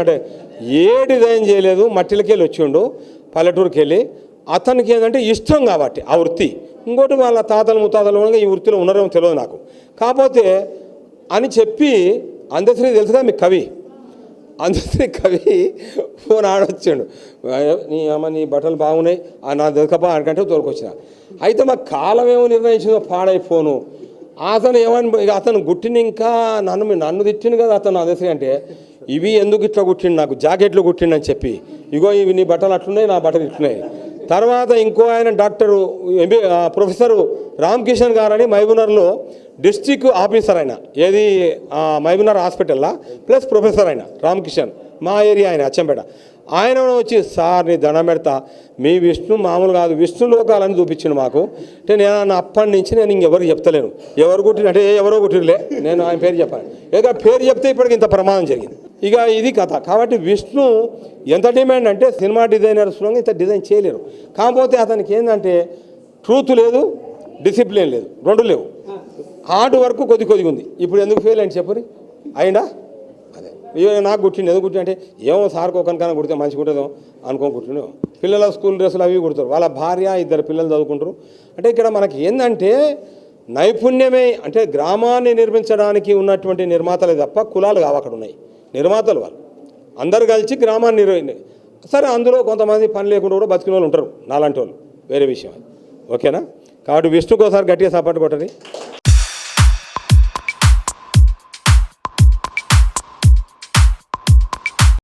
అంటే ఏ డిజైన్ చేయలేదు మట్టిలకి వెళ్ళి వచ్చిండు పల్లెటూరుకి వెళ్ళి అతనికి ఏంటంటే ఇష్టం కాబట్టి ఆ వృత్తి. ఇంకోటి వాళ్ళ తాతలు ముత్తాతలు కూడా ఈ వృత్తిలో ఉన్నారేమో తెలియదు నాకు. కాకపోతే అని చెప్పి అందశ్రీ తెలుసుగా మీ కవి? అందశ్రీ కవి ఫోన్ ఆడొచ్చాడు. నీ అమ్మ నీ బట్టలు బాగున్నాయి. ఆ నా దొరకపా అనుకంటే తోలుకొచ్చిన. అయితే మా కాలం ఏమో నిర్ణయించిందో పాడై ఫోను అతను ఏమని ఇక అతను గుట్టిన ఇంకా నన్ను నన్ను తిట్టిండు కదా అతను అదే అంటే ఇవి ఎందుకు ఇట్లా కుట్టిండు నాకు? జాకెట్లు కుట్టిండు అని చెప్పి. ఇగో ఇవి నీ బట్టలు అట్లున్నాయి నా బట్టలు ఇట్లున్నాయి. తర్వాత ఇంకో ఆయన డాక్టరు ఎంబీ ప్రొఫెసరు రామకిషన్ గారని మహబూబ్నగర్లో డిస్ట్రిక్ట్ ఆఫీసర్ ఆయన. ఏది? ఆ, హాస్పిటల్లా హాస్పిటల్లో? ప్లస్ ప్రొఫెసర్ ఆయన రామకిషన్. మా ఏరియా ఆయన అచ్చంపేట. ఆయన వచ్చి సార్ నీ దండం పెడతా. మీ విష్ణు మామూలు కాదు. విష్ణు లోకాలని చూపించిండు మాకు. అంటే నేను అప్పటి నుంచి నేను ఇంకెవరికి చెప్తలేను. ఎవరు కుట్టిన అంటే ఎవరో కుట్టిరలే నేను ఆయన పేరు చెప్పాను ఏదో పేరు చెప్తే ఇప్పటికి ఇంత ప్రమాదం జరిగింది. ఇక ఇది కథ. కాబట్టి విష్ణు ఎంత డిమాండ్ అంటే సినిమా డిజైనర్స్ ఇంత డిజైన్ చేయలేరు. కాకపోతే అతనికి ఏంటంటే ట్రూత్ లేదు డిసిప్లిన్ లేదు. రెండు లేవు. హార్డ్ వర్క్ కొద్ది కొద్దిగా ఉంది ఇప్పుడు ఎందుకు ఫెయిల్ అని అయిందా అదే ఇయ్యో నాకు కుట్టింది ఎందుకు కుట్టి అంటే ఏమో సార్కి ఒకరికైనా కుడితే మంచిగా ఉంటుందో అనుకోని కుట్టిండు పిల్లల స్కూల్ డ్రెస్సులు అవి కుడతారు. వాళ్ళ భార్య ఇద్దరు పిల్లలు చదువుకుంటారు. అంటే ఇక్కడ మనకి ఏంటంటే నైపుణ్యమే అంటే గ్రామాన్ని నిర్మించడానికి ఉన్నటువంటి నిర్మాతలే తప్ప కులాలు కావు అక్కడ ఉన్నాయి. నిర్మాతలు వాళ్ళు. అందరు కలిసి గ్రామాన్ని సరే అందులో కొంతమంది పని లేకుండా కూడా బతికిన వాళ్ళు ఉంటారు నాలాంటి వాళ్ళు వేరే విషయం ఓకేనా? కాబట్టి విష్ణుకోసారి గట్టిగా సపోర్ట్ కొట్టండి.